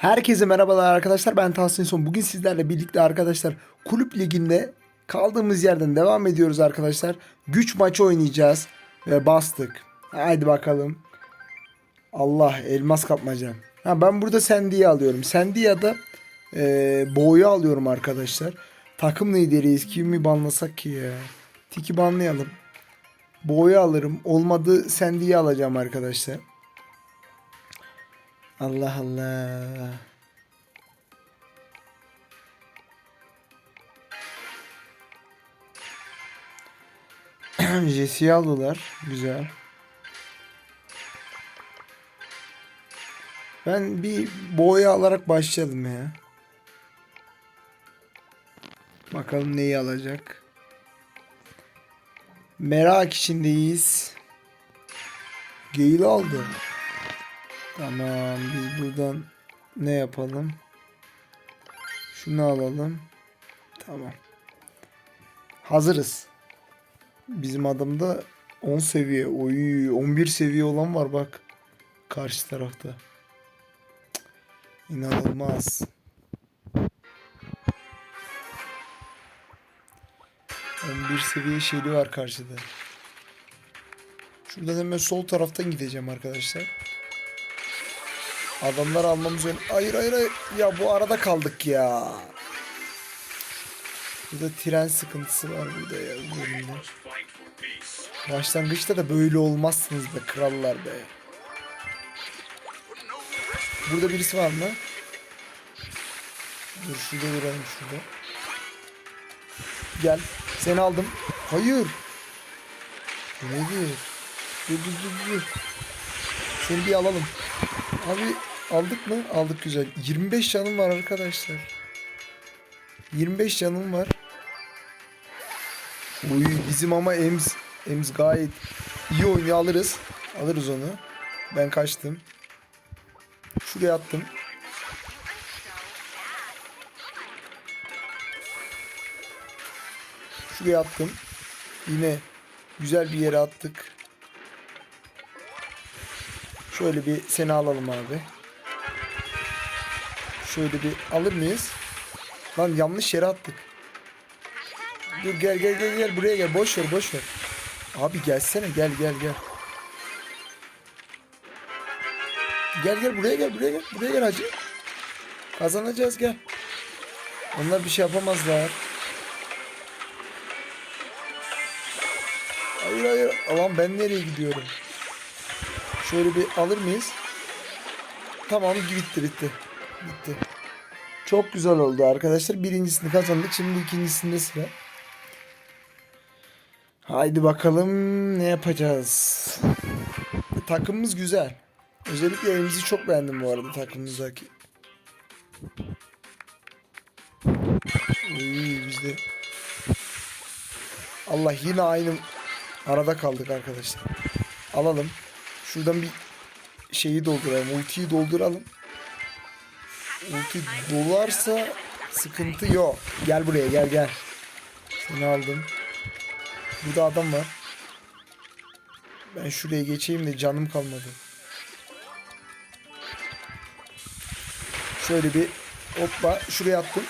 Herkese merhabalar arkadaşlar ben Tahsin Son. Bugün sizlerle birlikte arkadaşlar kulüp liginde kaldığımız yerden devam ediyoruz arkadaşlar. Güç maçı oynayacağız ve bastık. Haydi bakalım. Allah elmas kapmaca. Ha, ben burada Sandy'yi alıyorum. Sandy ya da e, Bo'yu alıyorum arkadaşlar. Takım lideriyiz. Kimi banlasak ki ya? Tiki banlayalım. Bo'yu alırım. Olmadı Sandy'yi alacağım arkadaşlar. Allah Allah. Jesse'yi aldılar. Güzel. Ben bir boya alarak başlayalım ya. Bakalım neyi alacak. Merak içindeyiz. Gale aldı. Tamam biz buradan ne yapalım? Şunu alalım. Tamam. Hazırız. Bizim adamda 10 seviye. Oy 11 seviye olan var bak. Karşı tarafta. İnanılmaz. Bir seviye şeyli var karşıda. Şuradan hemen sol taraftan gideceğim arkadaşlar. Adamlar almamız önemli. Hayır hayır hayır. Ya bu arada kaldık ya. Burada tren sıkıntısı var burada ya. bölümde. Başlangıçta da böyle olmazsınız be krallar be. Burada birisi var mı? Dur şurada duralım şurada. Gel. Seni aldım. Hayır. Nedir? Dur dur dur dur. Seni bir alalım. Abi aldık mı? Aldık güzel. 25 canım var arkadaşlar. 25 canım var. Uy bizim ama Ems Ems gayet iyi oynuyor alırız. Alırız onu. Ben kaçtım. Şuraya attım. Şuraya attım. Yine güzel bir yere attık. Şöyle bir seni alalım abi. Şöyle bir alır mıyız? Lan yanlış yere attık. Dur gel gel gel gel buraya gel. Boş ver boş ver. Abi gelsene gel gel gel. Gel gel buraya gel buraya gel. Buraya gel hacı. Kazanacağız gel. Onlar bir şey yapamazlar. Hayır hayır. Aman ben nereye gidiyorum? Şöyle bir alır mıyız? Tamam bitti bitti. Bitti. Çok güzel oldu arkadaşlar. Birincisini kazandık. Şimdi ikincisinde sıra. Haydi bakalım ne yapacağız. Takımımız güzel. Özellikle evimizi çok beğendim bu arada takımımızdaki. Uy bizde. Allah yine aynı arada kaldık arkadaşlar. Alalım. Şuradan bir şeyi dolduralım. Ultiyi dolduralım. Ulti dolarsa sıkıntı yok. Gel buraya gel gel. Seni aldım. Burada adam var. Ben şuraya geçeyim de canım kalmadı. Şöyle bir hoppa şuraya attım.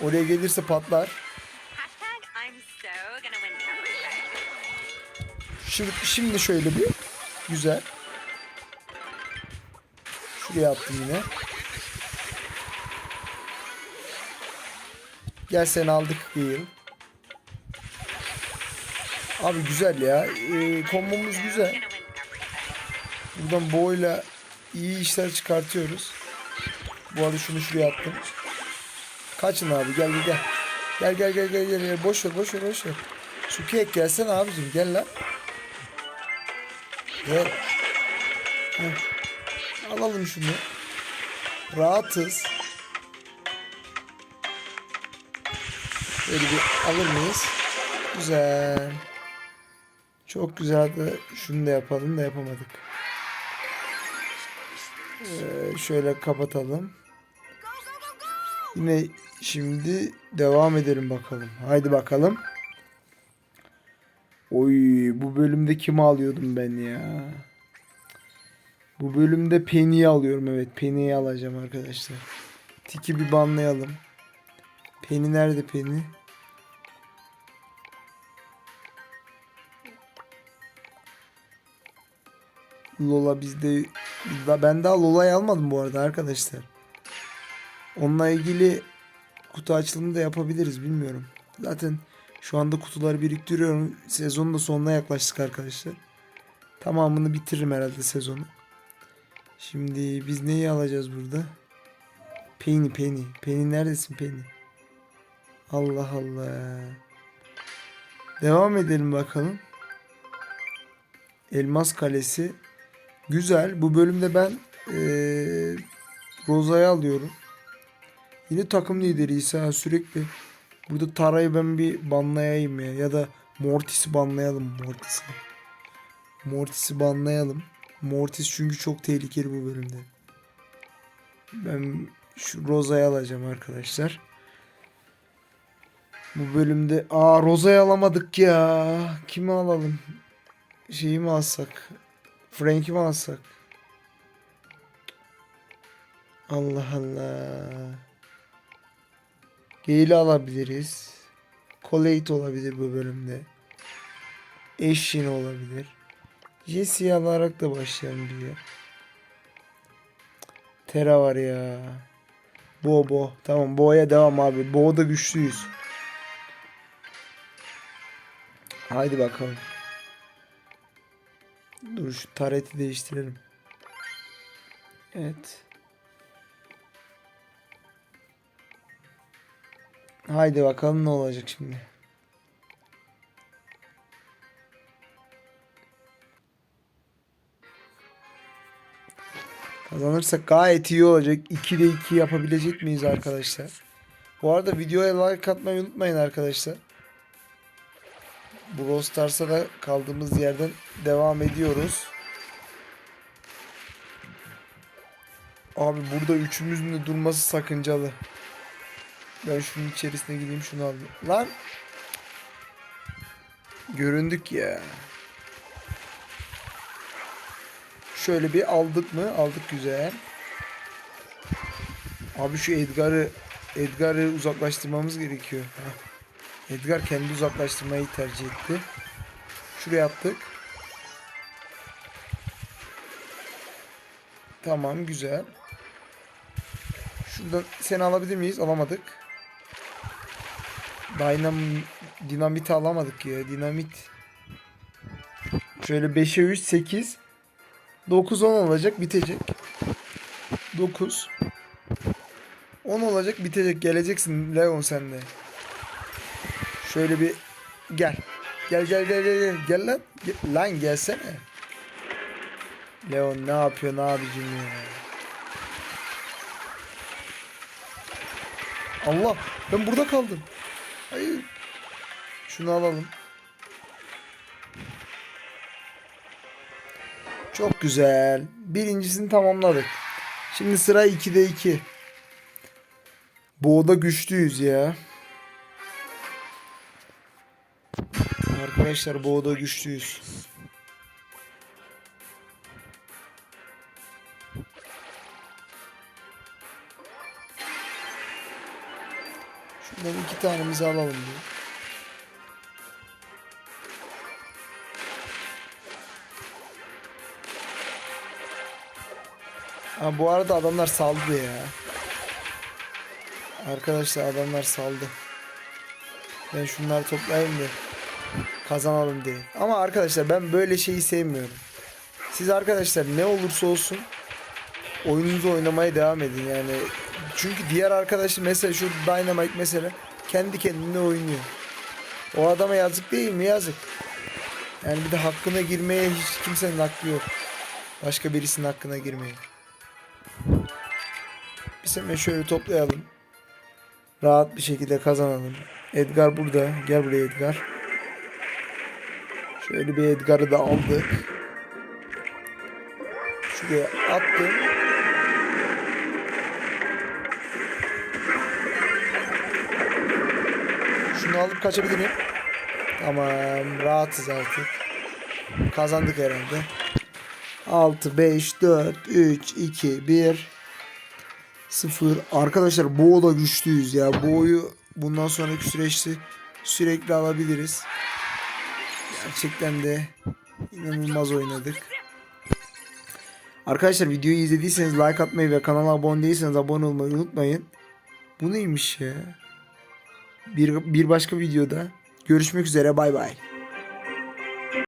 Oraya gelirse patlar. Şimdi, şimdi şöyle bir güzel. Şuraya attım yine. Gel seni aldık değil. Abi güzel ya. Ee, kombomuz güzel. Buradan boyla iyi işler çıkartıyoruz. Bu arada şunu şuraya attım. Kaçın abi gel gel gel. Gel gel gel gel gel. Boş ver boş ver boş ver. Sukiyek gelsene abicim gel lan. Gel. Heh. Alalım şunu. Rahatız. Böyle bir alır mıyız? Güzel. Çok güzel de şunu da yapalım da yapamadık. Ee, şöyle kapatalım. Yine şimdi devam edelim bakalım. Haydi bakalım. Oy bu bölümde kimi alıyordum ben ya? Bu bölümde Penny'i alıyorum evet. Penny'i alacağım arkadaşlar. Tiki bir banlayalım. Penny nerede Penny? Lola bizde ben daha Lola'yı almadım bu arada arkadaşlar. Onunla ilgili kutu açılımı da yapabiliriz bilmiyorum. Zaten şu anda kutuları biriktiriyorum. Sezonun da sonuna yaklaştık arkadaşlar. Tamamını bitiririm herhalde sezonu. Şimdi biz neyi alacağız burada? Penny Penny. Penny neredesin Penny? Allah Allah. Devam edelim bakalım. Elmas Kalesi. Güzel. Bu bölümde ben eee Roza'yı alıyorum. Yine takım lideri İsa sürekli. Burada Tara'yı ben bir banlayayım ya. Ya da Mortis'i banlayalım Mortis'i. Mortis'i banlayalım. Mortis çünkü çok tehlikeli bu bölümde. Ben şu Roza'yı alacağım arkadaşlar. Bu bölümde aa Roza'yı alamadık ya. Kimi alalım? Şeyi mi alsak? Frank'i mi alsak? Allah Allah. Gale'i alabiliriz. Colette olabilir bu bölümde. Eşin olabilir. Jesse'yi alarak da başlayalım diye. Tera var ya. Bo Bo. Tamam Bo'ya devam abi. Bo'da güçlüyüz. Haydi bakalım. Dur şu tareti değiştirelim. Evet. Haydi bakalım ne olacak şimdi. Kazanırsak gayet iyi olacak. 2'de 2 yapabilecek miyiz arkadaşlar? Bu arada videoya like atmayı unutmayın arkadaşlar. Bu Brawl Stars'a da kaldığımız yerden devam ediyoruz. Abi burada üçümüzün de durması sakıncalı. Ben şunun içerisine gideyim şunu alayım. Lan! Göründük ya. Şöyle bir aldık mı? Aldık güzel. Abi şu Edgar'ı Edgar'ı uzaklaştırmamız gerekiyor. Edgar kendi uzaklaştırmayı tercih etti. Şuraya attık. Tamam güzel. Şuradan seni alabilir miyiz? Alamadık. Dynam dinamit alamadık ya. Dinamit. Şöyle 5'e 3 8 9 10 olacak bitecek. 9 10 olacak bitecek. Geleceksin Leon sen de. Şöyle bir gel. Gel gel gel gel gel. Gel lan. Gel- lan gelsene. Leon ne yapıyor ne abicim ya. Allah ben burada kaldım. Hayır. Şunu alalım. Çok güzel. Birincisini tamamladık. Şimdi sıra 2'de 2. Boğda güçlüyüz ya. Arkadaşlar boğda güçlüyüz. Şuradan iki tanemizi alalım diye. Ha, bu arada adamlar saldı ya. Arkadaşlar adamlar saldı. Ben şunları toplayayım da kazanalım diye. Ama arkadaşlar ben böyle şeyi sevmiyorum. Siz arkadaşlar ne olursa olsun oyununuzu oynamaya devam edin yani. Çünkü diğer arkadaşı mesela şu Dynamite mesela kendi kendine oynuyor. O adama yazık değil mi? Yazık. Yani bir de hakkına girmeye hiç kimsenin hakkı yok. Başka birisinin hakkına girmeye. Biz hemen şöyle toplayalım. Rahat bir şekilde kazanalım. Edgar burada. Gel buraya Edgar. Şöyle bir Edgar'ı da aldık. Şuraya attım. Şunu alıp kaçabilir miyim? Tamam. Rahatız artık. Kazandık herhalde. 6, 5, 4, 3, 2, 1, 0. Arkadaşlar Bo'da güçlüyüz ya. Bo'yu bundan sonraki süreçte sürekli alabiliriz. Gerçekten de inanılmaz oynadık. Arkadaşlar videoyu izlediyseniz like atmayı ve kanala abone değilseniz abone olmayı unutmayın. Bu neymiş ya? Bir, bir başka videoda görüşmek üzere bay bay.